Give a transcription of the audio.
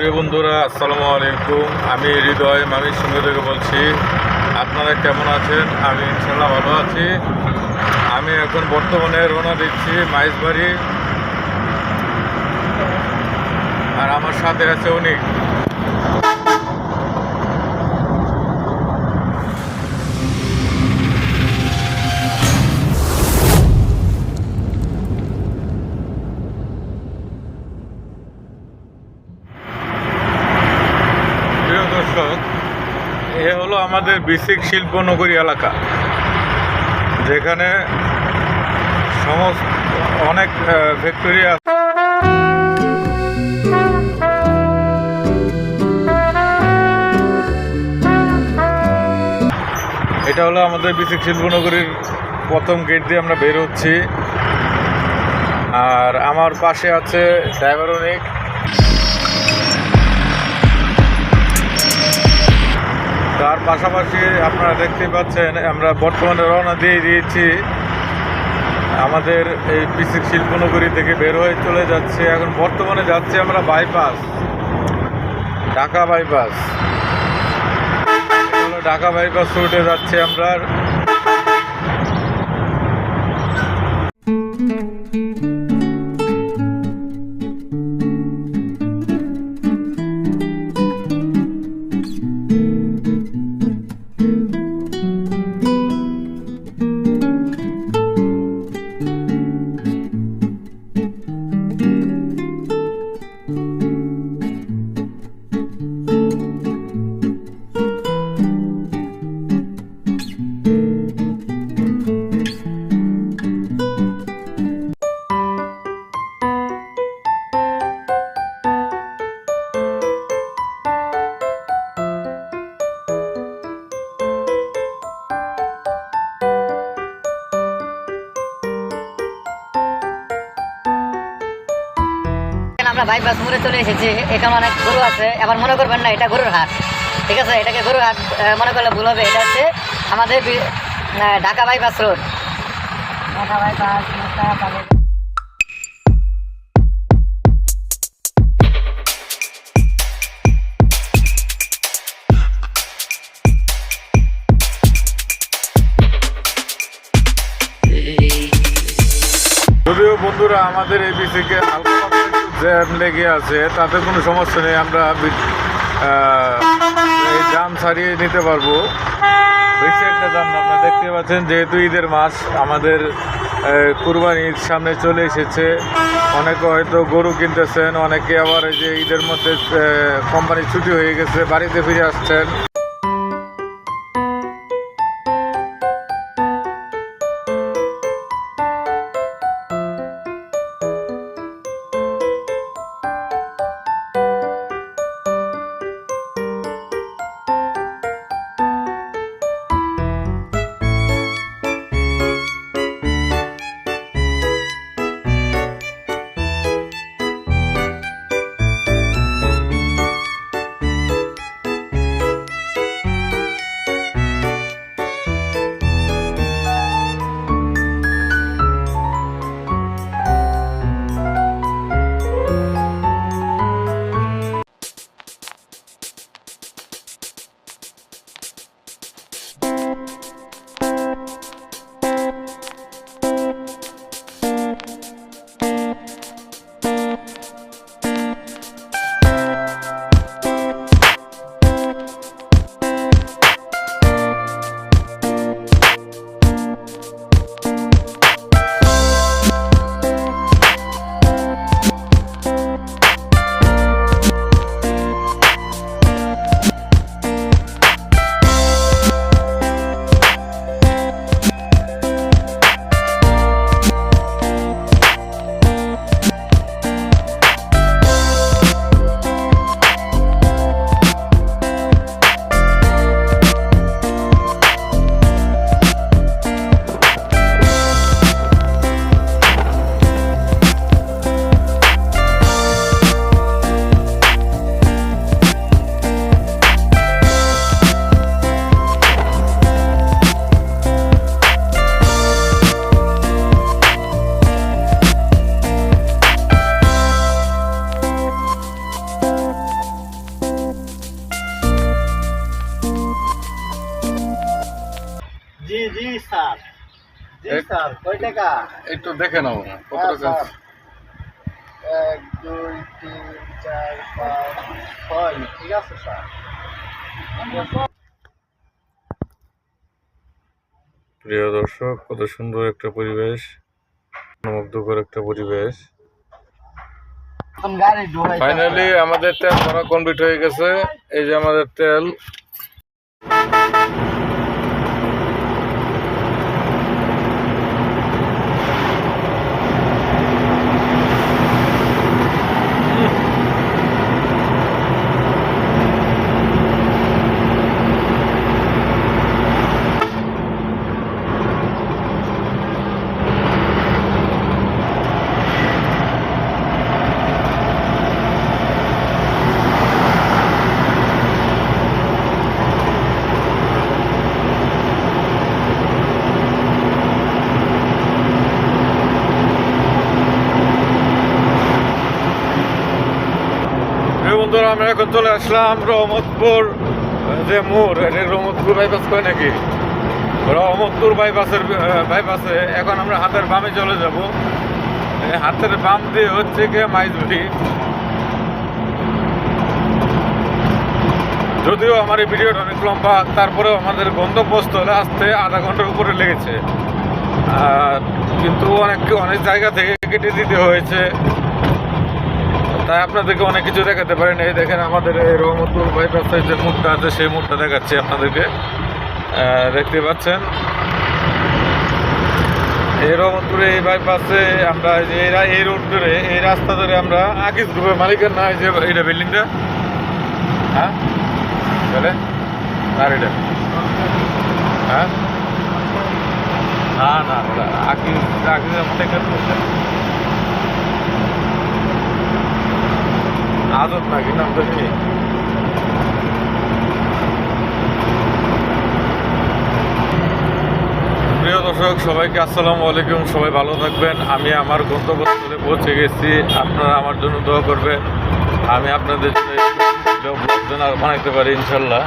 প্রিয় বন্ধুরা, আসসালামু আলাইকুম। আমি হৃদয় মামির সঙ্গে থেকে বলছি, আপনারা কেমন আছেন? আমি ইনশাল্লাহ ভালো আছি। আমি এখন বর্তমানে রওনা দিচ্ছি মাইজবাড়ি। আর আমার সাথে আছে উনি। এ হলো আমাদের বিসিক শিল্পনগরী এলাকা। যেখানে সমস্ত অনেক ফ্যাক্টরি আছে। এটা হলো আমাদের বিসিক শিল্পনগরীর প্রথম গেট দিয়ে আমরা বের হচ্ছি। আর আমার পাশে আছে ড্রাইভার তার পাশাপাশি আপনারা দেখতে পাচ্ছেন, আমরা বর্তমানে রওনা দিয়ে দিয়েছি। আমাদের এই পিসিক শিল্পনগরী থেকে বের হয়ে চলে যাচ্ছে। এখন বর্তমানে যাচ্ছি আমরা bypass Dhaka bypass Dhaka bypass রুটে যাচ্ছে আমরা। আমরা বাইপাস মোড়ে চলে এসেছি। এখানে অনেক গরু আছে। আবার মনে করবেন না এটা গরুর হাট। ঠিক আছে? এটাকে গরুর হাট মনে করলে ভুল হবে। এটা হচ্ছে আমাদের Dhaka bypass road. Dhaka bypass যদিও বন্ধুরা আমাদের এই একটু জ্যাম লেগে আছে, তাতে কোনো সমস্যা নেই, আমরা এই জাম ছাড়িয়ে নিতে পারব। বেশি একটা জাম আপনারা দেখতে পাচ্ছেন, যেহেতু ঈদের মাস, আমাদের কুরবানি ঈদ সামনে চলে এসেছে। অনেকে হয়তো গরু কিনতেছেন, অনেকে আবার এই যে ঈদের মধ্যে কোম্পানি ছুটি হয়ে গেছে, বাড়িতে ফিরে আসছেন। স্যার। জি স্যার কয় টাকা? একটু দেখে নাও কত হ্যাঁ, টাকা এক দুই তিন চার পাঁচ ছয় ঠিক আছে স্যার। প্রিয় দর্শক কত সুন্দর একটা পরিবেশ মুগ্ধকর একটা পরিবেশ। এখন গাড়ি ঢোকাই ফাইনালি আমাদের তেল ভরা কমপ্লিট হয়ে গেছে। এই যে আমাদের তেল এই বন্ধুরা, আমরা এখন চলে আসলাম রহমতপুর যে মোড়, এটা রহমতপুর বাইপাস কয় নাকি? রহমতপুর বাইপাসের বাইপাসে এখন আমরা হাতের বামে চলে যাব। হাতের বাম দিয়ে হচ্ছে গিয়ে মাইজুটি যদিও আমার এই ভিডিওটা অনেক লম্বা, তারপরেও আমাদের গন্তব্যস্থলে আসতে আধা ঘণ্টার উপরে লেগেছে। আর কিন্তু অনেক অনেক জায়গা থেকে কেটে দিতে হয়েছে। তাই আপনাদেরকে অনেক কিছু দেখাতে পারেন। এই দেখেন আমাদের এই রহমতুল বাইপাসের যে মুখটা আছে, সেই মুখটা দেখাচ্ছি আপনাদেরকে। দেখতে পাচ্ছেন? এই রহমতপুরে এই বাইপাসে আমরা যে এই রোড ধরে, এই রাস্তা ধরে আমরা আকিস গ্রুপের মালিকের না যে এইটা বিল্ডিংটা? হ্যাঁ? আর এটা? হ্যাঁ? না না আকিস আকিসের মধ্যে আদত নাকি নাম তো কি প্রিয় দর্শক, সবাইকে আসসালামু আলাইকুম, সবাই ভালো থাকবেন। আমি আমার গন্তব্যস্থলে পৌঁছে গেছি। আপনারা আমার জন্য দোয়া করবেন। আমি আপনাদের বানাইতে পারি ইনশাল্লাহ